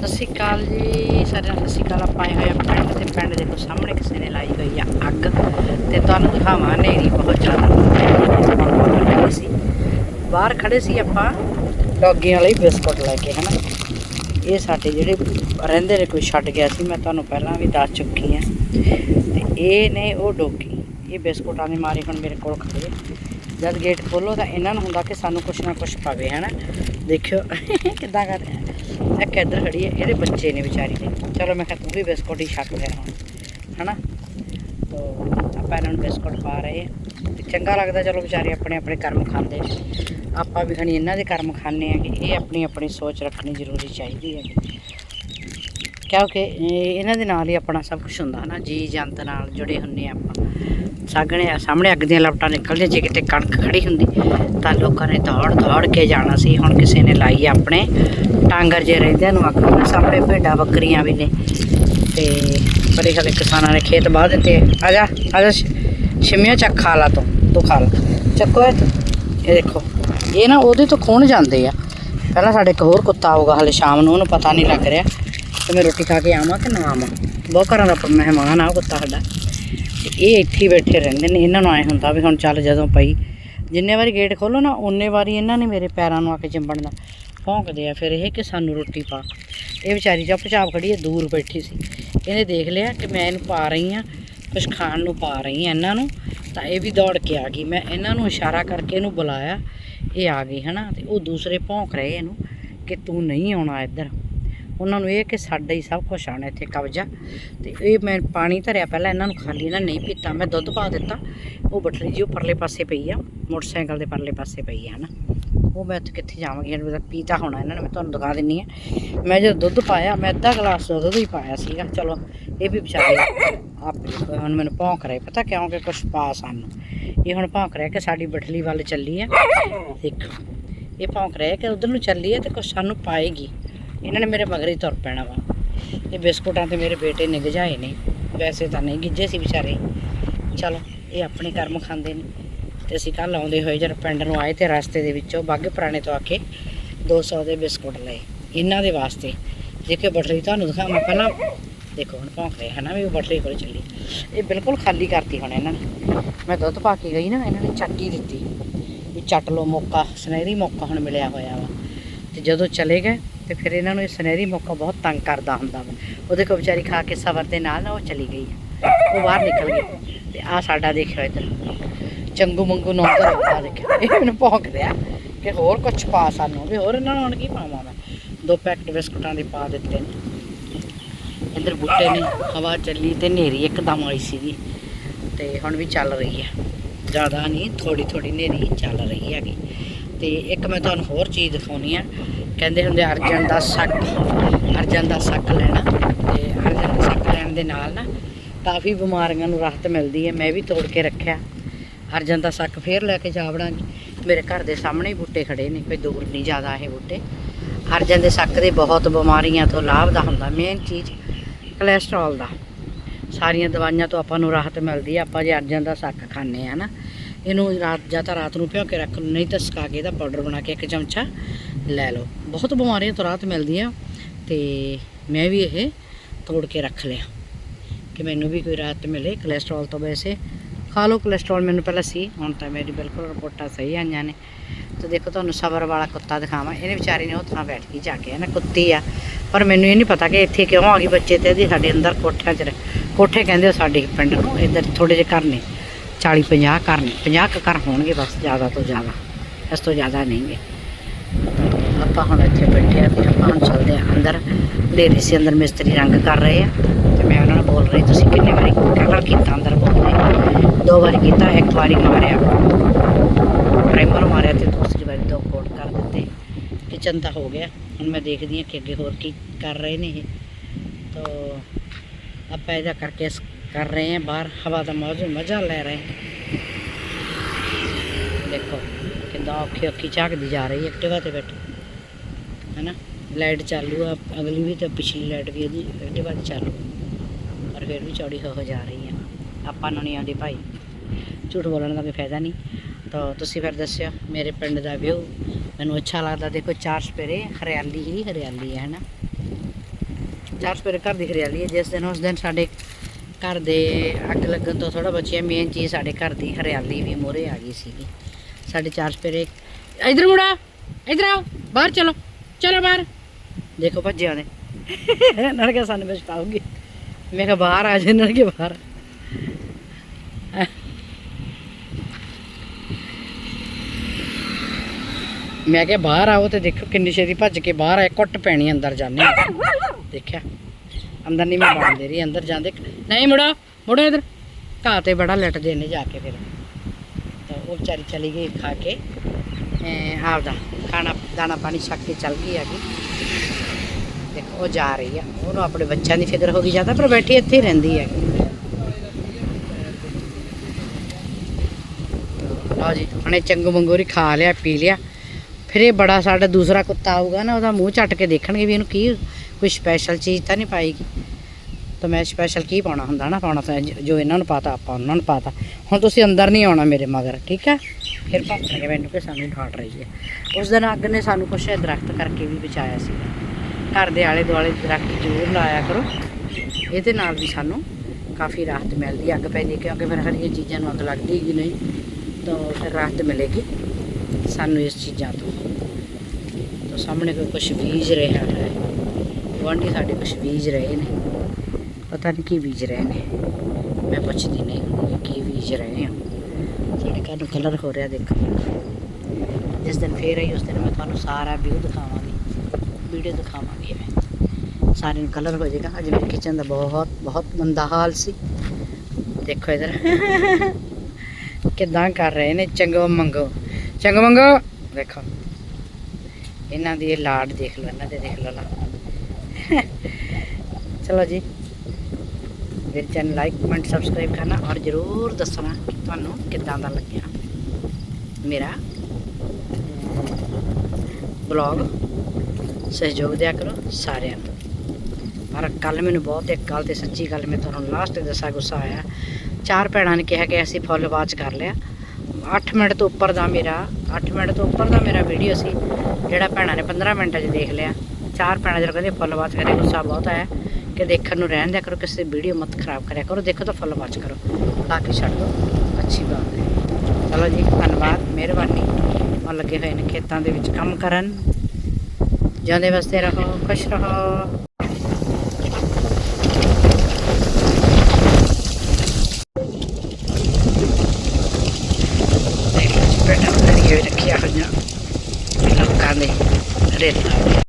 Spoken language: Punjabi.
ਸਤਿ ਸ਼੍ਰੀ ਅਕਾਲ ਜੀ ਸਾਰਿਆਂ ਨੂੰ, ਸਤਿ ਸ਼੍ਰੀ ਅਕਾਲ। ਆਪਾਂ ਆਏ ਹੋਏ ਆ ਪਿੰਡ ਤੇ, ਪਿੰਡ ਦੇ ਕੋ ਸਾਹਮਣੇ ਕਿਸੇ ਨੇ ਲਾਈ ਹੋਈ ਆ ਅੱਗ ਤੇ ਤੁਹਾਨੂੰ ਦਿਖਾਵਾਂ ਨੇਰੀ ਬਹੁਤ ਜ਼ਿਆਦਾ। ਸੀ ਬਾਹਰ ਖੜੇ ਸੀ ਆਪਾਂ, ਡੌਗੀਆਂ ਲਈ ਬਿਸਕੁਟ ਲੈ ਕੇ, ਹਨਾ। ਇਹ ਸਾਡੇ ਜਿਹੜੇ ਰਹਿੰਦੇ ਨੇ, ਕੋਈ ਛੱਡ ਗਿਆ ਸੀ, ਮੈਂ ਤੁਹਾਨੂੰ ਪਹਿਲਾਂ ਵੀ ਦੱਸ ਚੁੱਕੀ ਆ ਤੇ ਇਹ ਨੇ ਉਹ ਡੌਗੀ, ਇਹ ਬਿਸਕੁਟਾਂ ਦੇ ਮਾਰੇ ਹੁਣ ਮੇਰੇ ਕੋਲ ਖੜੇ। ਜਦ ਗੇਟ ਖੋਲੋ ਤਾਂ ਇਹਨਾਂ ਨੂੰ ਹੁੰਦਾ ਕਿ ਸਾਨੂੰ ਕੁਛ ਨਾ ਕੁਛ ਪਵੇ, ਹਨਾ। ਦੇਖਿਓ, ਕਿੱਦਾਂ ਕਰ ਰਿਹਾ। ਇੱਕ ਇੱਧਰ ਖੜੀ ਹੈ, ਇਹਦੇ ਬੱਚੇ ਨੇ ਵਿਚਾਰੀ ਦੇ। ਚਲੋ ਮੈਂ ਕਿਹਾ ਤੂੰ ਵੀ ਬਿਸਕੁਟ ਹੀ ਛੱਕ ਲੈ ਹੁਣ, ਹਨਾ? ਤੋ ਆਪਾਂ ਇਹਨਾਂ ਨੂੰ ਬਿਸਕੁਟ ਪਾ ਰਹੇ ਹਾਂ। ਤੇ ਚੰਗਾ ਲੱਗਦਾ ਚਲੋ ਵਿਚਾਰੇ ਆਪਣੇ ਆਪਣੇ ਕਰਮ ਖਾਂਦੇ ਆਪਾਂ ਵੀ ਖਣੀ ਇਹਨਾਂ ਦੇ ਕਰਮ ਖਾਂਦੇ ਆ ਕਿ ਇਹ ਆਪਣੀ ਆਪਣੀ ਸੋਚ ਰੱਖਣੀ ਜ਼ਰੂਰੀ ਚਾਹੀਦੀ ਹੈ। ਕਿਉਂਕਿ ਇਹ- ਇਹਨਾਂ ਦੇ ਨਾਲ ਹੀ ਆਪਣਾ ਸਭ ਕੁਝ ਹੁੰਦਾ ਨਾ ਜੀ ਜੰਤ ਨਾਲ ਜੁੜੇ ਹੁੰਨੇ ਆ ਆਪਾਂ। ਸਾਗਣੇ ਸਾਹਮਣੇ ਅੱਗ ਦੀਆਂ ਲਪਟਾਂ ਨਿਕਲਦੀਆਂ, ਜੇ ਕਿਤੇ ਕਣਕ ਖੜੀ ਹੁੰਦੀ, ਤਾਂ ਲੋਕਾਂ ਨੇ ਦੌੜ ਦੌੜ ਕੇ ਜਾਣਾ ਸੀ। ਹੁਣ ਕਿਸੇ ਨੇ ਲਾਈ ਆਪਣੇ ਟਾਂਗਰ ਜੇ ਰਹਿੰਦਿਆਂ ਨੂੰ ਅੱਗ ਉਹਨਾਂ ਸਾਹਮਣੇ ਭੇਡਾਂ ਬੱਕਰੀਆਂ ਵੀ ਨੇ। ਤੇ ਬੜੇ ਹਲੇ ਕਿਸਾਨਾਂ ਨੇ ਖੇਤ ਬਾਹ ਦਿੱਤੇ। ਆ ਜਾ ਆ ਜਾ ਸ਼ਿਮਿਆ ਚੱਕ ਖਾ ਲਾ ਤੂੰ ਤੂੰ ਖਾ ਲਾ। ਚੱਕੋ ਇਹ ਦੇਖੋ। ਇਹ ਨਾ ਉਹਦੇ ਤੋਂ ਖੋਣ ਜਾਂਦੇ ਆ। ਪਹਿਲਾਂ ਸਾਡੇ ਇੱਕ ਹੋਰ ਕੁੱਤਾ ਆਊਗਾ, ਹਲੇ ਸ਼ਾਮ ਨੂੰ, ਉਹਨੂੰ ਪਤਾ ਨਹੀਂ ਲੱਗ ਰਿਹਾ। ਤੇ ਮੈਂ ਰੋਟੀ ਖਾ ਕੇ ਆਵਾਂ ਕਿ ਨਾ ਆਵਾਂ। ਬਹੁਤ ਘਰਾਂ ਦਾ ਮਹਿਮਾਨ ਆ, ਉਹ ਕੁੱਤਾ ਸਾਡਾ। ਤੇ ਇਹ ਇੱਥੇ ਬੈਠੇ ਰਹਿੰਦੇ ਨੇ, ਇਹਨਾਂ ਨੂੰ ਐ ਹੁੰਦਾ ਵੀ ਹੁਣ ਚੱਲ ਜਦੋਂ ਪਈ। ਜਿੰਨੇ ਵਾਰੀ ਗੇਟ ਖੋਲੋ ਨਾ ਉਨੇ ਵਾਰੀ ਇਹਨਾਂ ਨੇ ਮੇਰੇ ਪੈਰਾਂ ਨੂੰ ਆ ਕੇ ਚਿੰਬਣ ਦਾ ਭੌਂਕਦੇ ਆ ਫਿਰ ਇਹ ਕਿ ਸਾਨੂੰ ਰੋਟੀ ਪਾ। ਇਹ ਵਿਚਾਰੀ ਚੁੱਪ ਚਾਪ ਖੜੀ ਹੈ ਦੂਰ ਬੈਠੀ ਸੀ। ਇਹਨੇ ਦੇਖ ਲਿਆ ਕਿ ਮੈਂ ਇਹਨੂੰ ਪਾ ਰਹੀ ਆ, ਕੁਛ ਖਾਣ ਨੂੰ ਪਾ ਰਹੀ ਆ ਇਹਨਾਂ ਨੂੰ। ਤਾਂ ਇਹ ਵੀ ਦੌੜ ਕੇ ਆ ਗਈ। ਮੈਂ ਇਹਨਾਂ ਨੂੰ ਇਸ਼ਾਰਾ ਕਰਕੇ ਇਹਨੂੰ ਬੁਲਾਇਆ। ਇਹ ਆ ਗਈ, ਹਨਾ? ਤੇ ਉਹ ਦੂਸਰੇ ਭੌਂਕ ਰਹੇ ਇਹਨੂੰ ਕਿ ਤੂੰ ਨਹੀਂ ਆਉਣਾ ਇੱਧਰ। ਉਹਨਾਂ ਨੂੰ ਇਹ ਕਿ ਸਾਡਾ ਹੀ ਸਭ ਕੁਝ ਆਣਾ ਇੱਥੇ ਕਬਜ਼ਾ। ਤੇ ਇਹ ਮੈਂ ਪਾਣੀ ਧਰਿਆ ਪਹਿਲਾਂ ਇਹਨਾਂ ਨੂੰ ਖਾਲੀ ਇਹਨਾਂ ਨਹੀਂ ਪੀਤਾ, ਮੈਂ ਦੁੱਧ ਪਾ ਦਿੱਤਾ। ਉਹ ਬਟਰੀ ਜੀ ਉਹ ਪਰਲੇ ਪਾਸੇ ਪਈ ਆ, ਮੋਟਰਸਾਈਕਲ ਦੇ ਪਰਲੇ ਪਾਸੇ ਪਈ ਆ ਹਨਾ। ਉਹ ਮੈਂ ਉੱਥੇ ਕਿੱਥੇ ਜਾਵਾਂਗੀ, ਇਹਨਾਂ ਪੀਤਾ ਹੋਣਾ ਇਹਨਾਂ ਨੇ, ਮੈਂ ਤੁਹਾਨੂੰ ਦਿਖਾ ਦਿੰਨੀ ਆ। ਮੈਂ ਜਦੋਂ ਦੁੱਧ ਪਾਇਆ, ਮੈਂ ਅੱਧਾ ਗਲਾਸ ਦੁੱਧ ਹੀ ਪਾਇਆ ਸੀਗਾ। ਚਲੋ, ਇਹ ਵੀ ਵਿਚਾਰੇ ਆਪ ਹੁਣ ਮੈਨੂੰ ਭੌਂਕ ਰਹੇ, ਪਤਾ ਕਿਉਂ ਕਿ ਕੁਛ ਪਾ ਸਾਨੂੰ। ਇਹ ਹੁਣ ਭੌਂਕ ਰਿਹਾ ਕਿ ਸਾਡੀ ਬਟਲੀ ਵੱਲ ਚੱਲੀ ਆ। ਦੇਖੋ, ਇਹ ਭੌਂਕ ਰਿਹਾ ਕਿ ਉਧਰ ਨੂੰ ਚੱਲੀ ਹੈ ਤੇ ਕੁਛ ਸਾਨੂੰ ਪਾਏਗੀ। ਇਹਨਾਂ ਨੇ ਮੇਰੇ ਮਗਰ ਹੀ ਤੁਰ ਪੈਣਾ ਵਾ। ਇਹ ਬਿਸਕੁਟਾਂ ਤੇ ਮੇਰੇ ਬੇਟੇ ਨੇ ਗਜਾਏ ਨੇ। ਵੈਸੇ ਤਾਂ ਨਹੀਂ ਗਿੱਜੇ ਸੀ ਵਿਚਾਰੇ। ਚਲੋ, ਇਹ ਆਪਣੇ ਕਰਮ ਖਾਂਦੇ ਨੇ। ਤੇ ਅਸੀਂ ਕੱਲ ਆਉਂਦੇ ਹੋਏ ਜਦ ਪਿੰਡ ਨੂੰ ਆਏ ਤੇ ਰਸਤੇ ਦੇ ਵਿੱਚੋਂ ਬਾਗੇ ਪੁਰਾਣੇ ਤੋਂ ਆ ਕੇ 200 ਦੇ ਬਿਸਕੁਟ ਲਏ। ਇਹਨਾਂ ਦੇ ਵਾਸਤੇ। ਜੇ ਬਟਰੀ ਤੁਹਾਨੂੰ ਦਿਖਾਵਾਂ ਪਹਿਲਾਂ। ਦੇਖੋ, ਹੁਣ ਭੌਂਕ ਰਹੇ ਨਾ ਵੀ ਉਹ ਬਟਰੀ ਕੋਲ ਚੱਲੀ। ਇਹ ਬਿਲਕੁਲ ਖਾਲੀ ਕਰਤੀ ਹੁਣ ਇਹਨਾਂ ਨੇ। ਮੈਂ ਦੁੱਧ ਪਾ ਕੇ ਗਈ ਨਾ, ਇਹਨਾਂ ਨੇ ਚੱਟ ਹੀ ਦਿੱਤੀ। ਵੀ ਚੱਟ ਲੋ ਮੌਕਾ, ਸੁਨਹਿਰੀ ਮੌਕਾ ਹੁਣ ਮਿਲਿਆ ਹੋਇਆ ਵਾ। ਤੇ ਜਦੋਂ ਚਲੇ ਗਏ ਤੇ ਫਿਰ ਇਹਨਾਂ ਨੂੰ ਇਹ ਸੁਨਹਿਰੀ ਮੌਕਾ ਬਹੁਤ ਤੰਗ ਕਰਦਾ ਹੁੰਦਾ ਵਾ। ਉਹਦੇ ਕੋ ਵਿਚਾਰੀ ਖਾ ਕੇ ਸਬਰ ਦੇ ਨਾਲ ਨਾ ਉਹ ਚਲੀ ਗਈ ਉਹ ਬਾਹਰ ਨਿਕਲ ਗਈ। ਤੇ ਆ ਸਾਡਾ ਦੇਖਿਓ ਇੱਧਰ। ਚੰਗੂ ਮੰਗੂ ਨੌਕਰ ਆ ਦੇਖਿਓ। ਇਹ ਮੈਨੂੰ ਭੌਂਕ ਰਿਹਾ ਕਿ ਹੋਰ ਕੁਝ ਪਾ ਸਾਨੂੰ। ਵੀ ਹੋਰ ਇਹਨਾਂ ਨੂੰ ਹੁਣ ਕੀ ਪਾਵਾਂ ਮੈਂ? ਦੋ ਪੈਕਟ ਬਿਸਕੁਟਾਂ ਦੇ ਪਾ ਦਿੱਤੇ ਨੇ। ਇੱਧਰ ਬੂਟੇ ਨੇ। ਹਵਾ ਚੱਲੀ ਤੇ ਹਨੇਰੀ ਇੱਕਦਮ ਆਈ ਸੀਗੀ। ਤੇ ਹੁਣ ਵੀ ਚੱਲ ਰਹੀ ਹੈ ਜ਼ਿਆਦਾ ਨਹੀਂ ਥੋੜੀ ਥੋੜੀ ਹਨੇਰੀ ਚੱਲ ਰਹੀ ਹੈਗੀ। ਤੇ ਇੱਕ ਮੈਂ ਤੁਹਾਨੂੰ ਹੋਰ ਚੀਜ਼ ਦਿਖਾਉਣੀ ਆ। ਕਹਿੰਦੇ ਹੁੰਦੇ ਅਰਜਨ ਦਾ ਸੱਕ, ਅਰਜਨ ਦਾ ਸੱਕ ਲੈਣਾ ਤੇ ਅਰਜਨ ਦਾ ਸੱਕ ਲੈਣ ਦੇ ਨਾਲ ਨਾ ਕਾਫੀ ਬਿਮਾਰੀਆਂ ਨੂੰ ਰਾਹਤ ਮਿਲਦੀ ਹੈ, ਮੈਂ ਵੀ ਤੋੜ ਕੇ ਰੱਖਿਆ। ਅਰਜਨ ਦਾ ਸੱਕ ਫੇਰ ਲੈ ਕੇ ਜਾ ਵੜਾਂਗੀ। ਮੇਰੇ ਘਰ ਦੇ ਸਾਹਮਣੇ ਹੀ ਬੂਟੇ ਖੜੇ ਨੇ, ਕੋਈ ਦੂਰ ਨਹੀਂ ਜ਼ਿਆਦਾ ਇਹ ਬੂਟੇ। ਅਰਜਨ ਦੇ ਸੱਕ ਦੇ ਬਹੁਤ ਬਿਮਾਰੀਆਂ ਤੋਂ ਲਾਭ ਦਾ ਹੁੰਦਾ ਮੇਨ ਚੀਜ਼ ਕੋਲੇਸਟ੍ਰੋਲ ਦਾ। ਸਾਰੀਆਂ ਦਵਾਈਆਂ ਤੋਂ ਆਪਾਂ ਨੂੰ ਰਾਹਤ ਮਿਲਦੀ ਹੈ, ਆਪਾਂ ਜੇ ਅਰਜਨ ਦਾ ਸੱਕ ਖਾਂਦੇ ਆ ਨਾ ਇਹਨੂੰ ਰਾਤ ਜਾਂ ਤਾਂ ਰਾਤ ਨੂੰ ਭਿਓ ਕੇ ਰੱਖ ਲਓ, ਨਹੀਂ ਤਾਂ ਸੁਕਾ ਕੇ ਇਹਦਾ ਪਾਊਡਰ ਬਣਾ ਕੇ ਇੱਕ ਚਮਚਾ ਲੈ ਲਓ। ਬਹੁਤ ਬਿਮਾਰੀਆਂ ਤੋਂ ਰਾਹਤ ਮਿਲਦੀਆਂ ਆ ਤੇ ਮੈਂ ਵੀ ਇਹ ਤੋੜ ਕੇ ਰੱਖ ਲਿਆ। ਕਿ ਮੈਨੂੰ ਵੀ ਕੋਈ ਰਾਹਤ ਮਿਲੇ ਕੋਲੇਸਟ੍ਰੋਲ ਤੋਂ ਵੈਸੇ। ਖਾ ਲਓ ਕੋਲੇਸਟ੍ਰੋਲ ਮੈਨੂੰ ਪਹਿਲਾਂ ਸੀ, ਹੁਣ ਤਾਂ ਮੇਰੀ ਬਿਲਕੁਲ ਰਿਪੋਰਟਾਂ ਸਹੀ ਆਈਆਂ ਨੇ। ਤੇ ਦੇਖੋ ਤੁਹਾਨੂੰ ਸਬਰ ਵਾਲਾ ਕੁੱਤਾ ਦਿਖਾਵਾਂ। ਇਹਨੇ ਵਿਚਾਰੀ ਨੇ ਉਹ ਥਾਂ ਬੈਠ ਕੇ ਜਾ ਕੇ ਹੈ ਨਾ ਕੁੱਤੀ ਆ। ਪਰ ਮੈਨੂੰ ਇਹ ਨਹੀਂ ਪਤਾ ਕਿ ਇੱਥੇ ਕਿਉਂ ਆ ਗਈ ਬੱਚੇ ਤੇ, ਇਹਦੀ ਸਾਡੇ ਅੰਦਰ ਕੋਠਿਆਂ 'ਚ ਰਹਿ- ਕੋਠੇ ਕਹਿੰਦੇ ਆ ਸਾਡੇ ਪਿੰਡ ਨੂੰ, ਇੱਧਰ ਥੋੜੇ ਜਿਹੇ ਘਰ ਨੇ। 40 50 ਘਰ ਨੇ 50 ਕੁ ਘਰ ਹੋਣਗੇ ਬਸ, ਜ਼ਿਆਦਾ ਤੋਂ ਜ਼ਿਆਦਾ। ਇਸ ਤੋਂ ਜ਼ਿਆਦਾ ਨਹੀਂਗੇ ਆਪਾਂ ਹੁਣ ਇੱਥੇ ਬੈਠੇ ਆ ਤੇ ਆਪਾਂ ਹੁਣ ਚੱਲਦੇ ਆ ਅੰਦਰ। ਲੇਡੀ ਸੀ ਅੰਦਰ ਮਿਸਤਰੀ ਰੰਗ ਕਰ ਰਹੇ ਆ ਤੇ ਮੈਂ ਉਹਨਾਂ ਨੂੰ ਬੋਲ ਰਹੀ, ਤੁਸੀਂ ਕਿੰਨੇ ਵਾਰੀ ਕਲਰ ਕੀਤਾ ਅੰਦਰ ਬੋਲਦੇ ਦੋ ਵਾਰੀ ਕੀਤਾ, ਇੱਕ ਵਾਰੀ ਮਾਰਿਆ। ਪ੍ਰਾਈਮਰ ਮਾਰਿਆ ਤੇ ਦੂਸਰੀ ਵਾਰੀ ਦੋ ਕੋਟ ਕਰ ਦਿੱਤੇ। ਕਿਚਨ ਤਾਂ ਹੋ ਗਿਆ। ਹੁਣ ਮੈਂ ਦੇਖਦੀ ਹਾਂ ਕਿ ਅੱਗੇ ਹੋਰ ਕੀ ਕਰ ਰਹੇ ਨੇ ਇਹ। ਤੋ ਆਪਾਂ ਇਹਦਾ ਕਰਕੇ ਸ- ਕਰ ਰਹੇ ਹਾਂ ਬਾਹਰ ਹਵਾ ਦਾ ਮੌਜ ਮਜ਼ਾ ਲੈ ਰਹੇ ਹਾਂ। ਦੇਖੋ ਕਿੰਦਾ ਔਖੀ ਔਖੀ ਝਾਕਦੀ ਜਾ ਰਹੀ ਹੈ ਐਕਟਿਵਾ ਤੇ ਬੈਠੀ। ਹੈਨਾ? ਲਾਈਟ ਚਾਲੂ ਆ, ਅਗਲੀ ਵੀ ਤੇ ਪਿਛਲੀ ਲਾਈਟ ਵੀ ਇਹਦੀ ਐਕਟਿਵਾ ਦੀ ਚਾਲੂ। ਪਰ ਫਿਰ ਵੀ ਚੌੜੀ ਹੋ ਜਾ ਰਹੀ ਆ ਆਪਾਂ ਨੂੰ ਨਹੀਂ ਆਉਂਦੀ ਭਾਈ। ਝੂਠ ਬੋਲਣ ਦਾ ਕੋਈ ਫਾਇਦਾ ਨਹੀਂ ਤਾਂ ਤੁਸੀਂ ਫਿਰ ਦੱਸਿਓ, ਮੇਰੇ ਪਿੰਡ ਦਾ ਵਿਊ। ਮੈਨੂੰ ਅੱਛਾ ਲੱਗਦਾ, ਦੇਖੋ ਚਾਰ ਸਪੇਰੇ, ਹਰਿਆਲੀ ਹੀ ਹਰਿਆਲੀ ਹੈ ਨਾ ਚਾਰ ਸਪੇਰੇ ਘਰ ਦੀ ਹਰਿਆਲੀ ਹੈ। ਜਿਸ ਦਿਨ, ਉਸ ਦਿਨ ਸਾਡੇ ਘਰ ਦੇ ਅੱਗ ਲੱਗਣ ਤੋਂ ਥੋੜਾ ਬਚਿਆ। ਮੇਨ ਚੀਜ਼ ਸਾਡੇ ਘਰ ਦੀ ਹਰਿਆਲੀ ਵੀ ਮੋਰੇ ਆ ਗਈ ਸੀਗੀ। ਸਾਡੇ ਚਾਰ ਸਪੇਰੇ ਇਧਰ ਮੁੜਾ ਇਧਰ ਆਓ, ਬਾਹਰ ਚਲੋ ਚਲੋ ਬਾਹਰ। ਦੇਖੋ ਭੱਜਿਆ ਨੇ ਨਾਲ ਕੇ ਸਾਨੂੰ ਵਿੱਚ ਮੈਂ ਕਿਹਾ ਬਾਹਰ ਆ ਜੇ ਨਾਲ ਕੇ ਬਾਹਰ। ਮੈਂ ਕਿਹਾ ਬਾਹਰ ਆਓ ਤੇ ਦੇਖੋ ਕਿੰਨੀ ਛੇਤੀ ਭੱਜ ਕੇ ਬਾਹਰ ਆਏ, ਕੁੱਟ ਪੈਣੀ ਅੰਦਰ ਜਾਂਦੇ ਦੇਖਿਆ। ਅੰਦਰ ਨਹੀਂ ਮੈਂ ਬਾਣ ਦੇ ਰਹੀ, ਅੰਦਰ ਜਾਂਦੇ ਨਹੀਂ ਮੁੜੋ ਮੁੜੋ ਇਧਰ। ਘਾਹ ਤੇ ਬੜਾ ਲਟਦੇ ਨੇ ਜਾ ਕੇ ਫਿਰ। ਤਾਂ ਉਹ ਵਿਚਾਰੀ ਚਲੀ ਗਈ ਖਾ ਕੇ। ਆਪਦਾ ਖਾਣਾ ਦਾਣਾ ਪਾਣੀ ਛੱਕ ਕੇ ਚੱਲ ਗਈ ਹੈਗੀ। ਦੇਖੋ ਉਹ ਜਾ ਰਹੀ ਆ। ਉਹਨੂੰ ਆਪਣੇ ਬੱਚਿਆਂ ਦੀ ਫਿਕਰ ਹੋ ਗਈ ਜਾਂਦਾ ਪਰ ਬੈਠੀ ਇੱਥੇ ਹੀ ਰਹਿੰਦੀ ਹੈ ਲਓ ਜੀ, ਹੁਣੇ ਚੰਗੂ ਮੰਗੋਰੀ ਖਾ ਲਿਆ, ਪੀ ਲਿਆ। ਫਿਰ ਇਹ ਬੜਾ ਸਾਡਾ ਦੂਸਰਾ ਕੁੱਤਾ ਆਊਗਾ ਨਾ, ਉਹਦਾ ਮੂੰਹ ਚੱਟ ਕੇ ਦੇਖਣਗੇ ਵੀ ਇਹਨੂੰ ਕੀ ਕੋਈ ਸਪੈਸ਼ਲ ਚੀਜ਼ ਤਾਂ ਨਹੀਂ ਪਾਏਗੀ। ਤਾਂ ਮੈਂ ਸਪੈਸ਼ਲ ਕੀ ਪਾਉਣਾ ਹੁੰਦਾ ਨਾ, ਪਾਉਣਾ ਤਾਂ ਜੋ ਇਹਨਾਂ ਨੂੰ ਪਾਤਾ, ਆਪਾਂ ਉਹਨਾਂ ਨੂੰ ਪਾਤਾ। ਹੁਣ ਤੁਸੀਂ ਅੰਦਰ ਨਹੀਂ ਆਉਣਾ ਮੇਰੇ ਮਗਰ, ਠੀਕ ਹੈ? ਫਿਰ ਭੌਂਕਣਗੇ ਮੈਨੂੰ ਕਿ ਸਾਨੂੰ ਡਾਂਟ ਰਹੀ ਹੈ। ਉਸ ਦਿਨ ਅੱਗ ਨੇ ਸਾਨੂੰ ਕੁਛ ਦਰਖਤ ਕਰਕੇ ਵੀ ਬਚਾਇਆ ਸੀ। ਘਰ ਦੇ ਆਲੇ ਦੁਆਲੇ ਦਰਖਤ ਜ਼ਰੂਰ ਲਾਇਆ ਕਰੋ। ਇਹਦੇ ਨਾਲ ਵੀ ਸਾਨੂੰ ਕਾਫੀ ਰਾਹਤ ਮਿਲਦੀ ਹੈ। ਅੱਗ ਪੈਂਦੀ ਕਿਉਂਕਿ ਫਿਰ ਹਰੀਆਂ ਚੀਜ਼ਾਂ ਨੂੰ ਅੱਗ ਲੱਗਦੀ ਹੀ ਨਹੀਂ, ਤਾਂ ਫਿਰ ਰਾਹਤ ਮਿਲੇਗੀ। ਸਾਨੂੰ ਇਸ ਚੀਜ਼ਾਂ ਤੋਂ। ਤਾਂ ਸਾਹਮਣੇ ਕੋਈ ਕੁਛ ਬੀਜ ਰਿਹਾ ਹੈ। ਗੁਆਂਢੀ ਸਾਡੇ ਕੁਛ ਬੀਜ ਰਹੇ ਨੇ। ਪਤਾ ਨਹੀਂ ਕੀ ਬੀਜ ਰਹੇ ਨੇ। ਮੈਂ ਪੁੱਛਦੀ ਨਹੀਂ ਹੁੰਦੀ ਕੀ ਬੀਜ ਰਹੇ ਆ। ਸਾਡੇ ਘਰ ਨੂੰ ਕਲਰ ਹੋ ਰਿਹਾ ਦੇਖੋ। ਜਿਸ ਦਿਨ ਫੇਰ ਆਈ, ਉਸ ਦਿਨ ਮੈਂ ਤੁਹਾਨੂੰ ਸਾਰਾ ਵਿਊ ਦਿਖਾਵਾਂਗੀ। ਵੀਡੀਓ ਦਿਖਾਵਾਂਗੀ ਮੈਂ। ਸਾਰੇ ਨੂੰ ਕਲਰ ਹੋ ਜਾਏਗਾ। ਅੱਜ ਮੇਰੇ ਕਿਚਨ ਦਾ ਬਹੁਤ ਬਹੁਤ ਮੰਦਾ ਹਾਲ ਸੀ। ਦੇਖੋ ਇਧਰ। ਕਿਦਾਂ ਕਰ ਰਹੇ ਨੇ ਚੰਗੋ ਮੰਗੋ। ਚੰਗੋ ਵੇਖੋ ਇਹਨਾਂ ਦੀ ਇਹ ਲਾਡ ਦੇਖ ਲਓ, ਇਹਨਾਂ ਦੇ ਦੇਖ ਲਓ ਲਾ ਚਲੋ ਜੀ। ਮੇਰੇ ਚੈਨਲ ਲਾਈਕ ਕਮੈਂਟ ਸਬਸਕ੍ਰਾਈਬ ਕਰਨਾ ਔਰ ਜਰੂਰ ਦੱਸਣਾ ਕਿ ਤੁਹਾਨੂੰ ਕਿੱਦਾਂ ਦਾ ਲੱਗਿਆ ਮੇਰਾ ਬਲੌਗ ਸਹਿਯੋਗ ਦਿਆ ਕਰੋ ਸਾਰਿਆਂ ਨੂੰ ਪਰ ਕੱਲ ਮੈਨੂੰ ਬਹੁਤ ਇੱਕ ਗੱਲ ਤੇ ਸੱਚੀ ਗੱਲ ਮੈਂ ਤੁਹਾਨੂੰ ਲਾਸਟ ਤੇ ਦੱਸਾਂ ਗੁੱਸਾ ਆਇਆ। ਚਾਰ ਭੈਣਾਂ ਨੇ ਕਿਹਾ ਕਿ ਅਸੀਂ ਫੁੱਲ ਵਾਚ ਕਰ ਲਿਆ। 8 ਮਿੰਟ ਤੋਂ ਉੱਪਰ ਦਾ ਮੇਰਾ 8 ਮਿੰਟ ਤੋਂ ਉੱਪਰ ਦਾ ਮੇਰਾ ਵੀਡੀਓ ਸੀ, ਜਿਹੜਾ ਭੈਣਾਂ ਨੇ 15 ਮਿੰਟਾਂ 'ਚ ਦੇਖ ਲਿਆ। ਚਾਰ ਭੈਣਾਂ ਜਦੋਂ ਕਹਿੰਦੇ ਫੁੱਲ ਵਾਚ ਕਰੇ ਗੁੱਸਾ ਬਹੁਤ ਆਇਆ ਕਿ ਦੇਖਣ ਨੂੰ ਰਹਿਣ ਦਿਆ ਕਰੋ, ਕਿਸੇ ਵੀਡੀਓ ਮਤ ਖਰਾਬ ਕਰਿਆ ਕਰੋ, ਦੇਖੋ ਤਾਂ ਫੁੱਲ ਵਾਚ ਕਰੋ। ਲਾ ਕੇ ਛੱਡ ਦਿਓ ਅੱਛੀ ਬਾਤ ਹੈ। ਚਲੋ ਜੀ, ਧੰਨਵਾਦ, ਮਿਹਰਬਾਨੀ। ਔਰ ਲੱਗੇ ਹੋਏ ਨੇ ਖੇਤਾਂ ਦੇ ਵਿੱਚ ਕੰਮ ਕਰਨ। ਜਾਂਦੇ ਵਸਦੇ ਰਹੋ, ਖੁਸ਼ ਰਹੋ। ਦੇਖ ਲਓ ਜੀ, ਪਿੰਡਾਂ ਦੇ